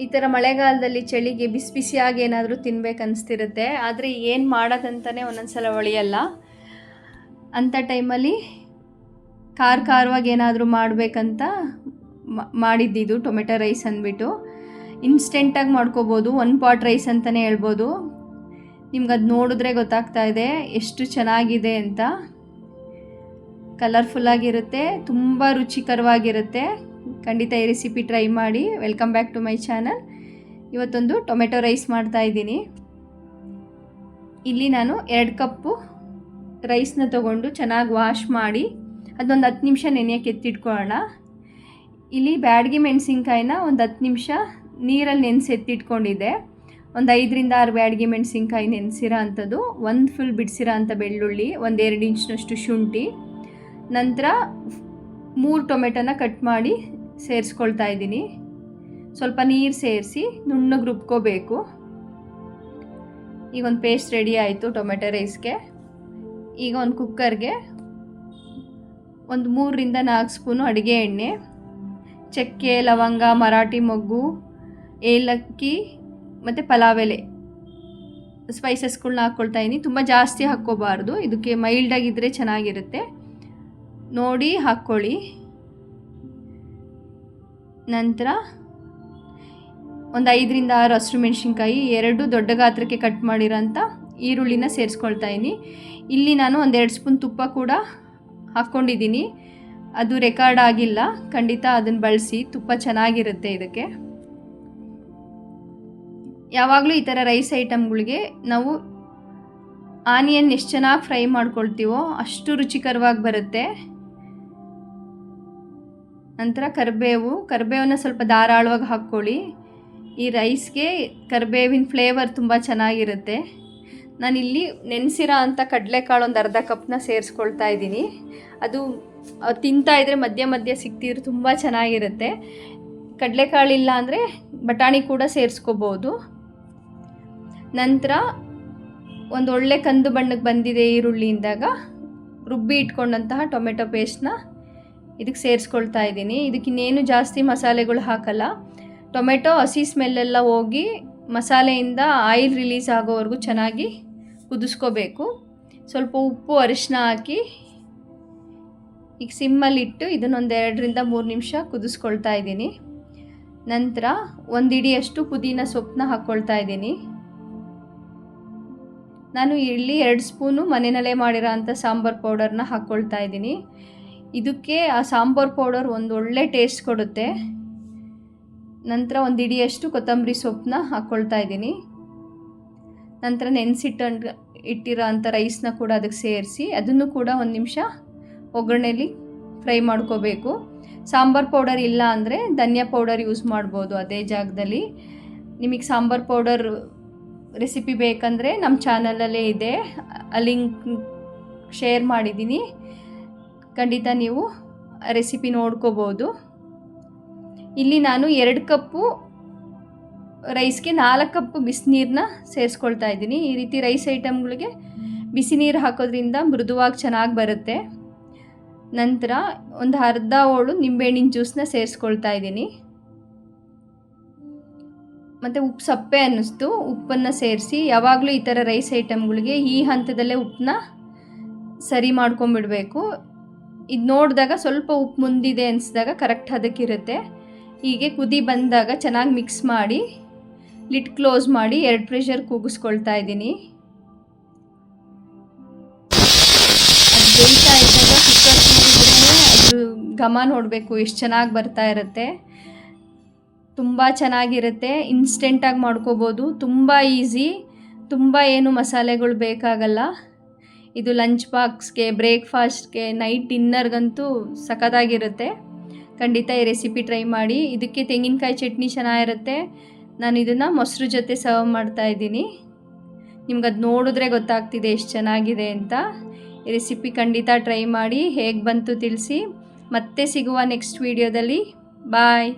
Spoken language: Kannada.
ಈ ಥರ ಮಳೆಗಾಲದಲ್ಲಿ ಚಳಿಗೆ ಬಿಸಿ ಬಿಸಿಯಾಗಿ ಏನಾದರೂ ತಿನ್ಬೇಕು ಅನಿಸ್ತಿರುತ್ತೆ. ಆದರೆ ಏನು ಮಾಡೋದಂತಲೇ ಒಂದೊಂದ್ಸಲ ಒಳಿಯಲ್ಲ. ಅಂಥ ಟೈಮಲ್ಲಿ ಖಾರ ಖಾರವಾಗಿ ಏನಾದರೂ ಮಾಡಬೇಕಂತ ಮಾಡಿದ್ದಿದ್ದು ಟೊಮೆಟೊ ರೈಸ್ ಅಂದ್ಬಿಟ್ಟು. ಇನ್ಸ್ಟೆಂಟಾಗಿ ಮಾಡ್ಕೋಬೋದು. ಒನ್ ಪಾಟ್ ರೈಸ್ ಅಂತಲೇ ಹೇಳ್ಬೋದು. ನಿಮ್ಗೆ ಅದು ನೋಡಿದ್ರೆ ಗೊತ್ತಾಗ್ತಾ ಇದೆ ಎಷ್ಟು ಚೆನ್ನಾಗಿದೆ ಅಂತ. ಕಲರ್ಫುಲ್ಲಾಗಿರುತ್ತೆ ತುಂಬ ರುಚಿಕರವಾಗಿರುತ್ತೆ. ಖಂಡಿತ ಈ ರೆಸಿಪಿ ಟ್ರೈ ಮಾಡಿ. Welcome back to my channel ಇವತ್ತೊಂದು ಟೊಮೆಟೊ ರೈಸ್ ಮಾಡ್ತಾ ಇದ್ದೀನಿ. ಇಲ್ಲಿ ನಾನು ಎರಡು ಕಪ್ಪು ರೈಸ್ನ ತಗೊಂಡು ಚೆನ್ನಾಗಿ ವಾಶ್ ಮಾಡಿ ಅದೊಂದು ಹತ್ತು ನಿಮಿಷ ನೆನೆಯೋಕೆ ಎತ್ತಿಟ್ಕೊಳ್ಳೋಣ. ಇಲ್ಲಿ ಬ್ಯಾಡಗಿ ಮೆಣಸಿನ್ಕಾಯಿನ ಒಂದು ಹತ್ತು ನಿಮಿಷ ನೀರಲ್ಲಿ ನೆನೆಸಿ ಎತ್ತಿಟ್ಕೊಂಡಿದ್ದೆ. ಒಂದು ಐದರಿಂದ ಆರು ಬ್ಯಾಡಗಿ ಮೆಣಸಿನ್ಕಾಯಿ ನೆನೆಸಿರೋ ಅಂಥದ್ದು, ಒಂದು ಫುಲ್ ಬಿಡಿಸಿರೋ ಅಂಥ ಬೆಳ್ಳುಳ್ಳಿ, ಒಂದು ಎರಡು ಇಂಚಿನಷ್ಟು ಶುಂಠಿ, ನಂತರ ಮೂರು ಟೊಮೆಟೊನ ಕಟ್ ಮಾಡಿ ಸೇರಿಸ್ಕೊಳ್ತಾ ಇದ್ದೀನಿ. ಸ್ವಲ್ಪ ನೀರು ಸೇರಿಸಿ ನುಣ್ಣಗೆ ರುಬ್ಕೋಬೇಕು. ಈಗ ಒಂದು ಪೇಸ್ಟ್ ರೆಡಿ ಆಯಿತು ಟೊಮೆಟೊ ರೈಸ್ಗೆ. ಈಗ ಒಂದು ಕುಕ್ಕರ್ಗೆ ಒಂದು ಮೂರರಿಂದ ನಾಲ್ಕು ಸ್ಪೂನು ಅಡುಗೆ ಎಣ್ಣೆ, ಚಕ್ಕೆ, ಲವಂಗ, ಮರಾಠಿ ಮೊಗ್ಗು, ಏಲಕ್ಕಿ ಮತ್ತು ಪಲಾವ್ ಎಲೆ. ಸ್ಪೈಸಸ್ಗಳ್ನ ಹಾಕ್ಕೊಳ್ತಾ ಇದ್ದೀನಿ ತುಂಬ ಜಾಸ್ತಿ ಹಾಕ್ಕೋಬಾರ್ದು. ಇದಕ್ಕೆ ಮೈಲ್ಡಾಗಿದ್ದರೆ ಚೆನ್ನಾಗಿರುತ್ತೆ. ನೋಡಿ ಹಾಕ್ಕೊಳ್ಳಿ. ನಂತರ ಒಂದು ಐದರಿಂದ ಆರು ಹಸಿರು ಮೆಣಸಿನ್ಕಾಯಿ, ಎರಡು ದೊಡ್ಡ ಗಾತ್ರಕ್ಕೆ ಕಟ್ ಮಾಡಿರೋಂಥ ಈರುಳ್ಳಿನ ಸೇರಿಸ್ಕೊಳ್ತಾ ಇದ್ದೀನಿ. ಇಲ್ಲಿ ನಾನು ಒಂದೆರಡು ಸ್ಪೂನ್ ತುಪ್ಪ ಕೂಡ ಹಾಕ್ಕೊಂಡಿದ್ದೀನಿ. ಅದು ರೆಕಾರ್ಡ್ ಆಗಿಲ್ಲ. ಖಂಡಿತ ಅದನ್ನು ಬಳಸಿ. ತುಪ್ಪ ಚೆನ್ನಾಗಿರುತ್ತೆ ಇದಕ್ಕೆ. ಯಾವಾಗಲೂ ಈ ಥರ ರೈಸ್ ಐಟಮ್ಗಳಿಗೆ ನಾವು ಆನಿಯನ್ ಎಷ್ಟು ಚೆನ್ನಾಗಿ ಫ್ರೈ ಮಾಡ್ಕೊಳ್ತೀವೋ ಅಷ್ಟು ರುಚಿಕರವಾಗಿ ಬರುತ್ತೆ. ನಂತರ ಕರಿಬೇವು. ಕರಿಬೇವನ್ನ ಸ್ವಲ್ಪ ಧಾರಾಳವಾಗಿ ಹಾಕ್ಕೊಳ್ಳಿ. ಈ ರೈಸ್ಗೆ ಕರಿಬೇವಿನ ಫ್ಲೇವರ್ ತುಂಬ ಚೆನ್ನಾಗಿರುತ್ತೆ. ನಾನಿಲ್ಲಿ ನೆನೆಸಿರೋ ಅಂಥ ಕಡಲೆಕಾಳು ಒಂದು ಅರ್ಧ ಕಪ್ನ ಸೇರಿಸ್ಕೊಳ್ತಾ ಇದ್ದೀನಿ. ಅದು ತಿಂತಾ ಇದ್ದರೆ ಮಧ್ಯ ಮಧ್ಯ ಸಿಗ್ತಿದ್ರೆ ತುಂಬ ಚೆನ್ನಾಗಿರುತ್ತೆ. ಕಡಲೆಕಾಳಿಲ್ಲ ಅಂದರೆ ಬಟಾಣಿ ಕೂಡ ಸೇರಿಸ್ಕೋಬೋದು. ನಂತರ ಒಂದು ಒಳ್ಳೆ ಕಂದು ಬಣ್ಣಕ್ಕೆ ಬಂದಿದೆ ಈರುಳ್ಳಿಯಿಂದಾಗ ರುಬ್ಬಿ ಇಟ್ಕೊಂಡಂತಹ ಟೊಮೆಟೊ ಪೇಸ್ಟ್ನ ಇದಕ್ಕೆ ಸೇರಿಸ್ಕೊಳ್ತಾ ಇದ್ದೀನಿ. ಇದಕ್ಕೆ ಇನ್ನೇನು ಜಾಸ್ತಿ ಮಸಾಲೆಗಳು ಹಾಕಲ್ಲ. ಟೊಮೆಟೊ, ಹಸಿ ಸ್ಮೆಲ್ಲೆಲ್ಲ ಹೋಗಿ ಮಸಾಲೆಯಿಂದ ಆಯಿಲ್ ರಿಲೀಸ್ ಆಗೋವರೆಗೂ ಚೆನ್ನಾಗಿ ಕುದಿಸ್ಕೋಬೇಕು. ಸ್ವಲ್ಪ ಉಪ್ಪು ಅರಿಶಿನ ಹಾಕಿ ಈಗ ಸಿಮ್ಮಲ್ಲಿಟ್ಟು ಇದನ್ನೊಂದು ಎರಡರಿಂದ ಮೂರು ನಿಮಿಷ ಕುದಿಸ್ಕೊಳ್ತಾ ಇದ್ದೀನಿ. ನಂತರ ಒಂದು ಇಡಿಯಷ್ಟು ಪುದೀನ ಸೊಪ್ಪನ್ನ ಹಾಕ್ಕೊಳ್ತಾ ಇದ್ದೀನಿ. ನಾನು ಇಲ್ಲಿ ಎರಡು ಸ್ಪೂನು ಮನೆಯಲ್ಲೇ ಮಾಡಿರೋ ಅಂಥ ಸಾಂಬಾರು ಪೌಡರ್ನ ಹಾಕ್ಕೊಳ್ತಾ ಇದ್ದೀನಿ. ಇದಕ್ಕೆ ಆ ಸಾಂಬಾರು ಪೌಡರ್ ಒಂದು ಒಳ್ಳೆ ಟೇಸ್ಟ್ ಕೊಡುತ್ತೆ. ನಂತರ ಒಂದು ಇಡಿಯಷ್ಟು ಕೊತ್ತಂಬರಿ ಸೊಪ್ಪನ್ನ ಹಾಕ್ಕೊಳ್ತಾ ಇದ್ದೀನಿ. ನಂತರ ನೆನೆಸಿಟ್ಟು ಇಟ್ಟಿರೋ ಅಂಥ ರೈಸ್ನ ಕೂಡ ಅದಕ್ಕೆ ಸೇರಿಸಿ ಅದನ್ನು ಕೂಡ ಒಂದು ನಿಮಿಷ ಒಗ್ಗರಣೆಯಲ್ಲಿ ಫ್ರೈ ಮಾಡ್ಕೋಬೇಕು. ಸಾಂಬಾರು ಪೌಡರ್ ಇಲ್ಲ ಅಂದರೆ ಧನಿಯಾ ಪೌಡರ್ ಯೂಸ್ ಮಾಡ್ಬೋದು ಅದೇ ಜಾಗದಲ್ಲಿ. ನಿಮಗೆ ಸಾಂಬಾರು ಪೌಡರ್ ರೆಸಿಪಿ ಬೇಕಂದರೆ ನಮ್ಮ ಚಾನಲಲ್ಲೇ ಇದೆ. ಆ ಲಿಂಕ್ ಶೇರ್ ಮಾಡಿದ್ದೀನಿ. ಖಂಡಿತ ನೀವು ರೆಸಿಪಿ ನೋಡ್ಕೋಬೋದು. ಇಲ್ಲಿ ನಾನು ಎರಡು ಕಪ್ಪು ರೈಸ್ಗೆ ನಾಲ್ಕು ಕಪ್ ಬಿಸಿನೀರನ್ನ ಸೇರಿಸ್ಕೊಳ್ತಾ ಇದ್ದೀನಿ. ಈ ರೀತಿ ರೈಸ್ ಐಟಮ್ಗಳಿಗೆ ಬಿಸಿ ನೀರು ಹಾಕೋದ್ರಿಂದ ಮೃದುವಾಗಿ ಚೆನ್ನಾಗಿ ಬರುತ್ತೆ. ನಂತರ ಒಂದು ಅರ್ಧ ಹೋಳು ನಿಂಬೆಹಣ್ಣಿನ ಜ್ಯೂಸನ್ನ ಸೇರಿಸ್ಕೊಳ್ತಾ ಇದ್ದೀನಿ. ಮತ್ತು ಉಪ್ಪು ಸಪ್ಪೆ ಅನ್ನಿಸ್ತು. ಉಪ್ಪನ್ನು ಸೇರಿಸಿ ಯಾವಾಗಲೂ ಈ ಥರ ರೈಸ್ ಐಟಮ್ಗಳಿಗೆ ಈ ಹಂತದಲ್ಲೇ ಉಪ್ಪನ್ನ ಸರಿ ಮಾಡ್ಕೊಂಬಿಡಬೇಕು ಇದು ನೋಡಿದಾಗ ಸ್ವಲ್ಪ ಉಪ್ಪು ಮುಂದಿದೆ ಅನಿಸಿದಾಗ ಕರೆಕ್ಟ್ ಅದಕ್ಕಿರುತ್ತೆ. ಹೀಗೆ ಕುದಿ ಬಂದಾಗ ಚೆನ್ನಾಗಿ ಮಿಕ್ಸ್ ಮಾಡಿ ಲಿಟ್ ಕ್ಲೋಸ್ ಮಾಡಿ ಎರಡು ಪ್ರೆಷರ್ ಕೂಗಿಸ್ಕೊಳ್ತಾ ಇದ್ದೀನಿ. ಅದು ಬೇಯ್ತಾ ಇದ್ದಾಗ ಕುಕ್ಕರ್ ಅದ್ರ ಘಮ ನೋಡಬೇಕು ಎಷ್ಟು ಚೆನ್ನಾಗಿ ಬರ್ತಾ ಇರುತ್ತೆ. ತುಂಬ ಚೆನ್ನಾಗಿರುತ್ತೆ ಇನ್ಸ್ಟೆಂಟಾಗಿ ಮಾಡ್ಕೋಬೋದು, ತುಂಬ ಈಸಿ ತುಂಬ ಏನು ಮಸಾಲೆಗಳು ಬೇಕಾಗಲ್ಲ. ಇದು ಲಂಚ್ ಬಾಕ್ಸ್ಗೆ ಬ್ರೇಕ್ಫಾಸ್ಟ್ಗೆ ನೈಟ್ ಡಿನ್ನರ್ಗಂತೂ ಸಖತ್ತಾಗಿರುತ್ತೆ. ಖಂಡಿತ ಈ ರೆಸಿಪಿ ಟ್ರೈ ಮಾಡಿ. ಇದಕ್ಕೆ ತೆಂಗಿನಕಾಯಿ ಚಟ್ನಿ ಚೆನ್ನಾಗಿರುತ್ತೆ. ನಾನು ಇದನ್ನು ಮೊಸರು ಜೊತೆ ಸರ್ವ್ ಮಾಡ್ತಾ ಇದ್ದೀನಿ. ನಿಮ್ಗೆ ಅದು ನೋಡಿದ್ರೆ ಗೊತ್ತಾಗ್ತಿದೆ ಎಷ್ಟು ಚೆನ್ನಾಗಿದೆ ಅಂತ. ಈ ರೆಸಿಪಿ ಖಂಡಿತ ಟ್ರೈ ಮಾಡಿ. ಹೇಗೆ ಬಂತು ತಿಳಿಸಿ. ಮತ್ತೆ ಸಿಗುವ ನೆಕ್ಸ್ಟ್ ವೀಡಿಯೋದಲ್ಲಿ ಬಾಯ್